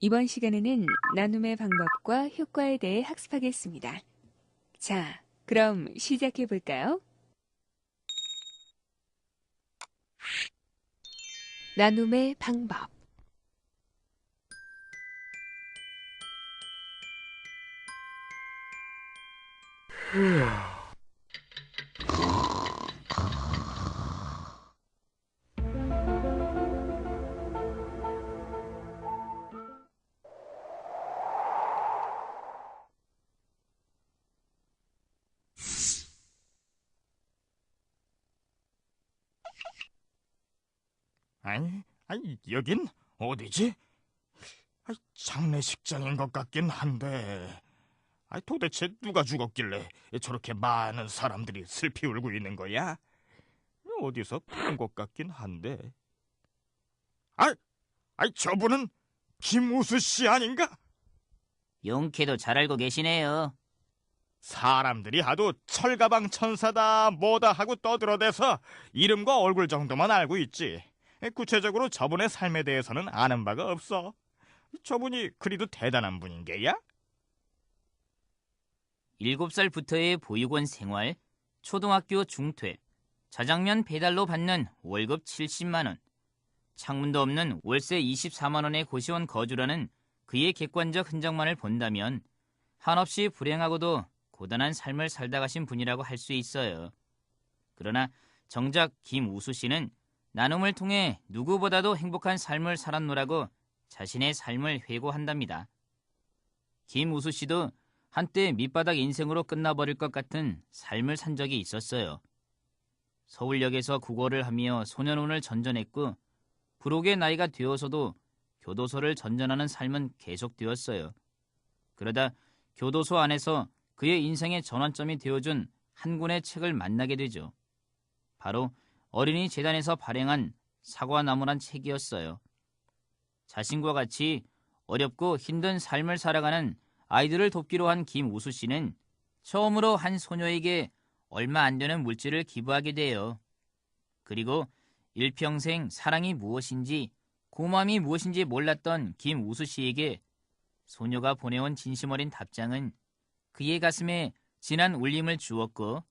이번 시간에는 나눔의 방법과 효과에 대해 학습하겠습니다. 자, 그럼 시작해 볼까요? 나눔의 방법. 아니, 아니 여긴 어디지? 아이, 장례식장인 것 같긴 한데, 아이, 도대체 누가 죽었길래 저렇게 많은 사람들이 슬피 울고 있는 거야? 어디서 본 것 같긴 한데. 아, 아이 저분은 김우수 씨 아닌가? 용케도 잘 알고 계시네요. 사람들이 하도 철가방 천사다 뭐다 하고 떠들어대서 이름과 얼굴 정도만 알고 있지. 구체적으로 저분의 삶에 대해서는 아는 바가 없어. 저분이 그리도 대단한 분인 게야? 7살부터의 보육원 생활, 초등학교 중퇴, 자장면 배달로 받는 월급 70만 원, 창문도 없는 월세 24만 원의 고시원 거주라는 그의 객관적 흔적만을 본다면 한없이 불행하고도 고단한 삶을 살다 가신 분이라고 할 수 있어요. 그러나 정작 김우수 씨는 나눔을 통해 누구보다도 행복한 삶을 살았노라고 자신의 삶을 회고한답니다. 김우수 씨도 한때 밑바닥 인생으로 끝나버릴 것 같은 삶을 산 적이 있었어요. 서울역에서 국어를 하며 소년원을 전전했고 부록의 나이가 되어서도 교도소를 전전하는 삶은 계속되었어요. 그러다 교도소 안에서 그의 인생의 전환점이 되어준 한 권의 책을 만나게 되죠. 바로 어린이 재단에서 발행한 사과나무란 책이었어요. 자신과 같이 어렵고 힘든 삶을 살아가는 아이들을 돕기로 한 김우수 씨는 처음으로 한 소녀에게 얼마 안 되는 물질을 기부하게 돼요. 그리고 일평생 사랑이 무엇인지 고마움이 무엇인지 몰랐던 김우수 씨에게 소녀가 보내온 진심 어린 답장은 그의 가슴에 진한 울림을 주었고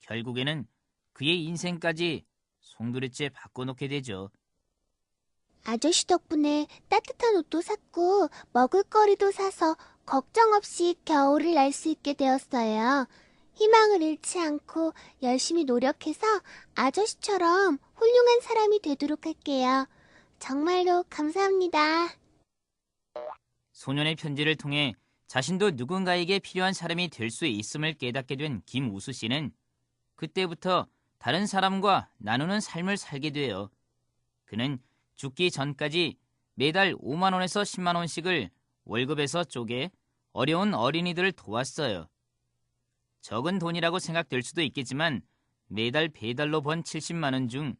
결국에는 그의 인생까지 송두리째 바꿔놓게 되죠. 아저씨 덕분에 따뜻한 옷도 샀고 먹을거리도 사서 걱정 없이 겨울을 날 수 있게 되었어요. 희망을 잃지 않고 열심히 노력해서 아저씨처럼 훌륭한 사람이 되도록 할게요. 정말로 감사합니다. 소년의 편지를 통해 자신도 누군가에게 필요한 사람이 될 수 있음을 깨닫게 된 김우수 씨는 그때부터 다른 사람과 나누는 삶을 살게 돼요. 그는 죽기 전까지 매달 5만 원에서 10만 원씩을 월급에서 쪼개 어려운 어린이들을 도왔어요. 적은 돈이라고 생각될 수도 있겠지만 매달 배달로 번 70만 원 중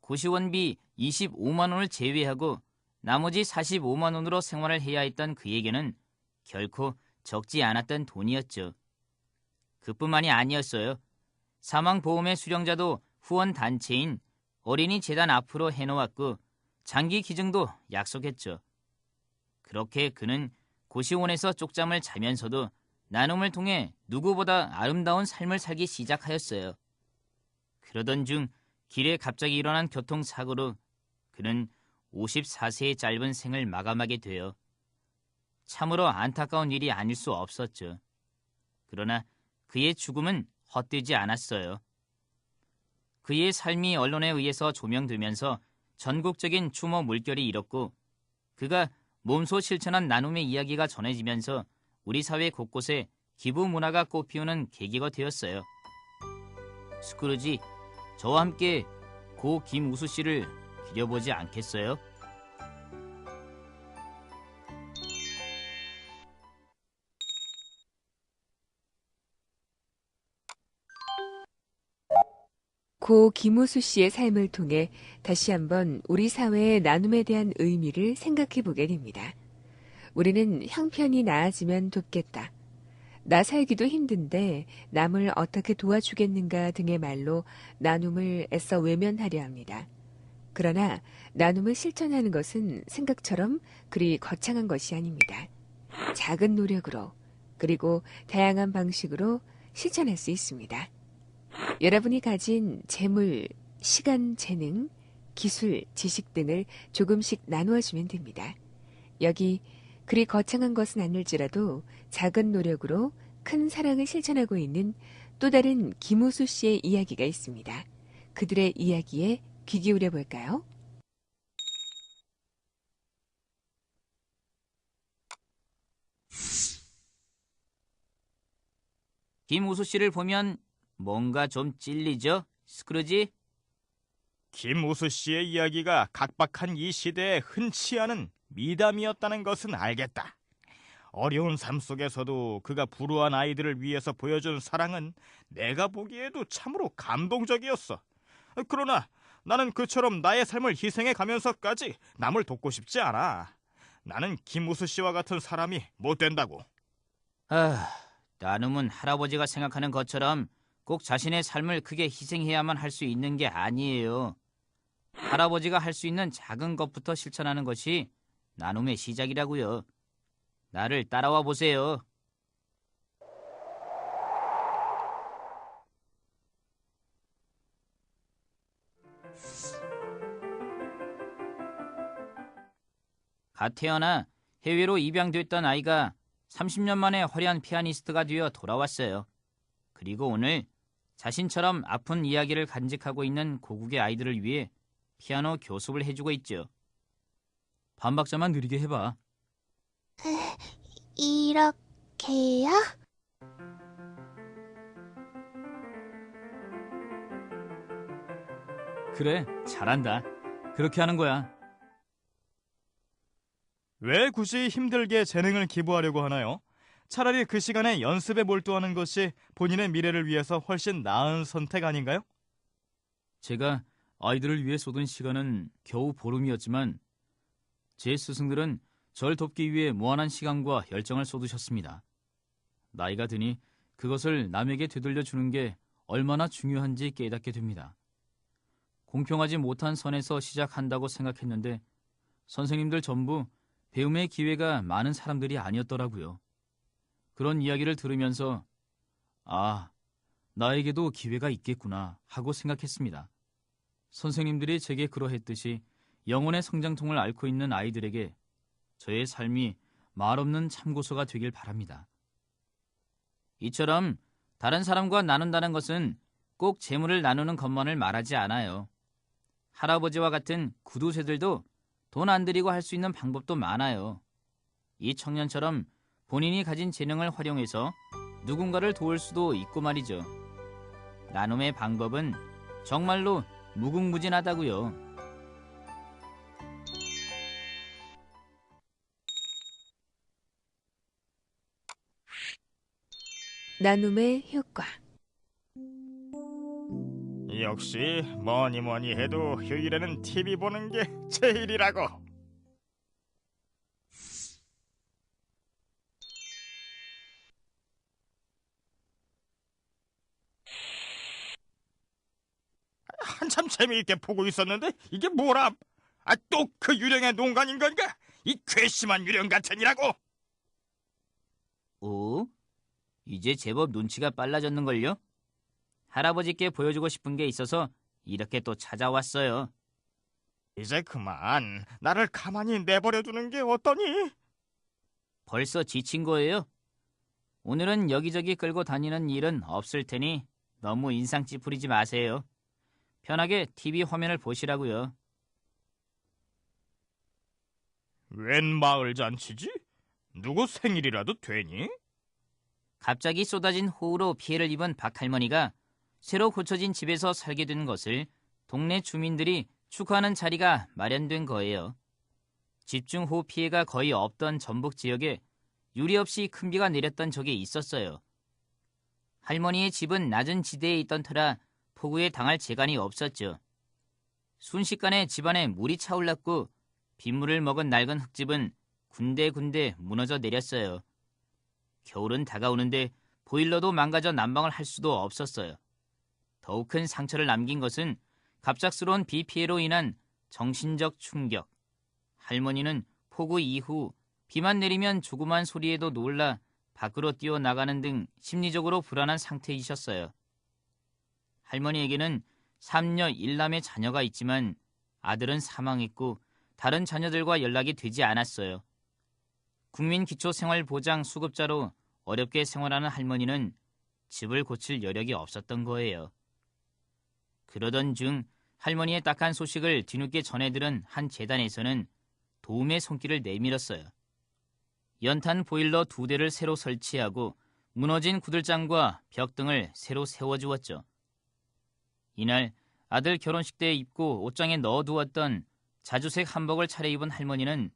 고시원비 25만 원을 제외하고 나머지 45만 원으로 생활을 해야 했던 그에게는 결코 적지 않았던 돈이었죠. 그뿐만이 아니었어요. 사망보험의 수령자도 후원 단체인 어린이 재단 앞으로 해놓았고 장기 기증도 약속했죠. 그렇게 그는 고시원에서 쪽잠을 자면서도 나눔을 통해 누구보다 아름다운 삶을 살기 시작하였어요. 그러던 중 길에 갑자기 일어난 교통사고로 그는 54세의 짧은 생을 마감하게 되어 참으로 안타까운 일이 아닐 수 없었죠. 그러나 그의 죽음은 헛되지 않았어요. 그의 삶이 언론에 의해서 조명되면서 전국적인 추모 물결이 일었고 그가 몸소 실천한 나눔의 이야기가 전해지면서 우리 사회 곳곳에 기부 문화가 꽃피우는 계기가 되었어요. 스크루지, 저와 함께 고 김우수 씨를 기려보지 않겠어요? 고 김호수 씨의 삶을 통해 다시 한번 우리 사회의 나눔에 대한 의미를 생각해 보게 됩니다. 우리는 형편이 나아지면 돕겠다. 나 살기도 힘든데 남을 어떻게 도와주겠는가 등의 말로 나눔을 애써 외면하려 합니다. 그러나 나눔을 실천하는 것은 생각처럼 그리 거창한 것이 아닙니다. 작은 노력으로 그리고 다양한 방식으로 실천할 수 있습니다. 여러분이 가진 재물, 시간, 재능, 기술, 지식 등을 조금씩 나누어 주면 됩니다. 여기 그리 거창한 것은 아닐지라도 작은 노력으로 큰 사랑을 실천하고 있는 또 다른 김우수 씨의 이야기가 있습니다. 그들의 이야기에 귀 기울여 볼까요? 김우수 씨를 보면 뭔가 좀 찔리죠? 스크루지? 김우수 씨의 이야기가 각박한 이 시대에 흔치 않은 미담이었다는 것은 알겠다. 어려운 삶 속에서도 그가 불우한 아이들을 위해서 보여준 사랑은 내가 보기에도 참으로 감동적이었어. 그러나 나는 그처럼 나의 삶을 희생해 가면서까지 남을 돕고 싶지 않아. 나는 김우수 씨와 같은 사람이 못 된다고. 아, 나눔은 할아버지가 생각하는 것처럼 꼭 자신의 삶을 크게 희생해야만 할 수 있는 게 아니에요. 할아버지가 할 수 있는 작은 것부터 실천하는 것이 나눔의 시작이라고요. 나를 따라와 보세요. 갓 태어나 해외로 입양됐던 아이가 30년 만에 화려한 피아니스트가 되어 돌아왔어요. 그리고 오늘 자신처럼 아픈 이야기를 간직하고 있는 고국의 아이들을 위해 피아노 교습을 해주고 있죠. 반박자만 느리게 해봐. 이렇게요? 그래, 잘한다. 그렇게 하는 거야. 왜 굳이 힘들게 재능을 기부하려고 하나요? 차라리 그 시간에 연습에 몰두하는 것이 본인의 미래를 위해서 훨씬 나은 선택 아닌가요? 제가 아이들을 위해 쏟은 시간은 겨우 보름이었지만 제 스승들은 절 돕기 위해 무한한 시간과 열정을 쏟으셨습니다. 나이가 드니 그것을 남에게 되돌려 주는 게 얼마나 중요한지 깨닫게 됩니다. 공평하지 못한 선에서 시작한다고 생각했는데 선생님들 전부 배움의 기회가 많은 사람들이 아니었더라고요. 그런 이야기를 들으면서 아, 나에게도 기회가 있겠구나 하고 생각했습니다. 선생님들이 제게 그러했듯이 영혼의 성장통을 앓고 있는 아이들에게 저의 삶이 말없는 참고서가 되길 바랍니다. 이처럼 다른 사람과 나눈다는 것은 꼭 재물을 나누는 것만을 말하지 않아요. 할아버지와 같은 구두쇠들도 돈 안 들이고 할 수 있는 방법도 많아요. 이 청년처럼 본인이 가진 재능을 활용해서 누군가를 도울 수도 있고 말이죠. 나눔의 방법은 정말로 무궁무진하다고요. 나눔의 효과. 역시 뭐니 뭐니 해도 휴일에는 TV 보는 게 제일이라고. 한참 재미있게 보고 있었는데 이게 뭐람? 아 또 그 유령의 농간인 건가? 이 괘씸한 유령 같으니라고. 오? 이제 제법 눈치가 빨라졌는걸요? 할아버지께 보여주고 싶은 게 있어서 이렇게 또 찾아왔어요. 이제 그만 나를 가만히 내버려 두는 게 어떠니? 벌써 지친 거예요? 오늘은 여기저기 끌고 다니는 일은 없을 테니 너무 인상 찌푸리지 마세요. 편하게 TV 화면을 보시라고요. 웬 마을 잔치지? 누구 생일이라도 되니? 갑자기 쏟아진 호우로 피해를 입은 박 할머니가 새로 고쳐진 집에서 살게 된 것을 동네 주민들이 축하하는 자리가 마련된 거예요. 집중호우 피해가 거의 없던 전북 지역에 유리 없이 큰 비가 내렸던 적이 있었어요. 할머니의 집은 낮은 지대에 있던 터라 폭우에 당할 재간이 없었죠. 순식간에 집안에 물이 차올랐고 빗물을 먹은 낡은 흙집은 군데군데 무너져 내렸어요. 겨울은 다가오는데 보일러도 망가져 난방을 할 수도 없었어요. 더욱 큰 상처를 남긴 것은 갑작스러운 비 피해로 인한 정신적 충격. 할머니는 폭우 이후 비만 내리면 조그만 소리에도 놀라 밖으로 뛰어나가는 등 심리적으로 불안한 상태이셨어요. 할머니에게는 3녀 1남의 자녀가 있지만 아들은 사망했고 다른 자녀들과 연락이 되지 않았어요. 국민기초생활보장 수급자로 어렵게 생활하는 할머니는 집을 고칠 여력이 없었던 거예요. 그러던 중 할머니의 딱한 소식을 뒤늦게 전해들은 한 재단에서는 도움의 손길을 내밀었어요. 연탄 보일러 두 대를 새로 설치하고 무너진 구들장과 벽 등을 새로 세워주었죠. 이날 아들 결혼식 때 입고 옷장에 넣어두었던 자주색 한복을 차려입은 할머니는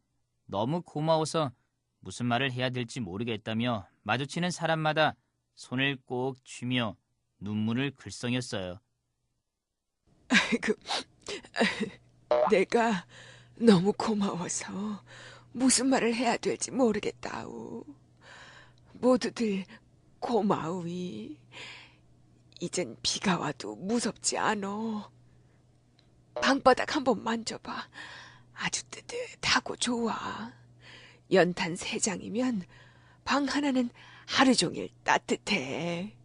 너무 고마워서 무슨 말을 해야 될지 모르겠다며 마주치는 사람마다 손을 꼭 쥐며 눈물을 글썽였어요. 그 내가 너무 고마워서 무슨 말을 해야 될지 모르겠다우. 모두들 고마우이. 이젠 비가 와도 무섭지 않어. 방바닥 한번 만져봐. 아주 뜨뜻하고 좋아. 연탄 세 장이면 방 하나는 하루 종일 따뜻해.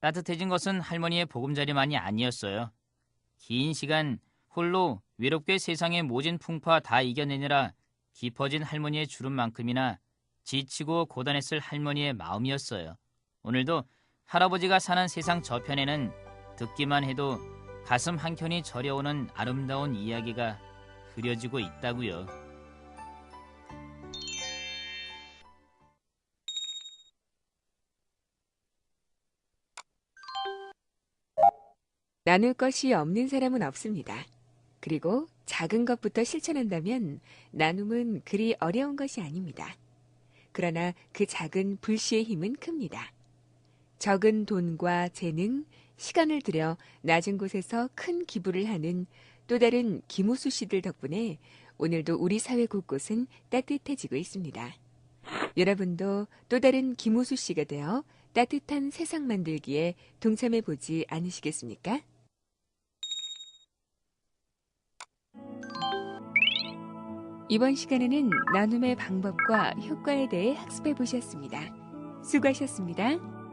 따뜻해진 것은 할머니의 보금자리만이 아니었어요. 긴 시간 홀로 외롭게 세상의 모진 풍파 다 이겨내느라 깊어진 할머니의 주름만큼이나 지치고 고단했을 할머니의 마음이었어요. 오늘도 할아버지가 사는 세상 저편에는 듣기만 해도 가슴 한켠이 저려오는 아름다운 이야기가 그려지고 있다고요. 나눌 것이 없는 사람은 없습니다. 그리고 작은 것부터 실천한다면 나눔은 그리 어려운 것이 아닙니다. 그러나 그 작은 불씨의 힘은 큽니다. 적은 돈과 재능, 시간을 들여 낮은 곳에서 큰 기부를 하는 또 다른 김우수 씨들 덕분에 오늘도 우리 사회 곳곳은 따뜻해지고 있습니다. 여러분도 또 다른 김우수 씨가 되어 따뜻한 세상 만들기에 동참해 보지 않으시겠습니까? 이번 시간에는 나눔의 방법과 효과에 대해 학습해 보셨습니다. 수고하셨습니다.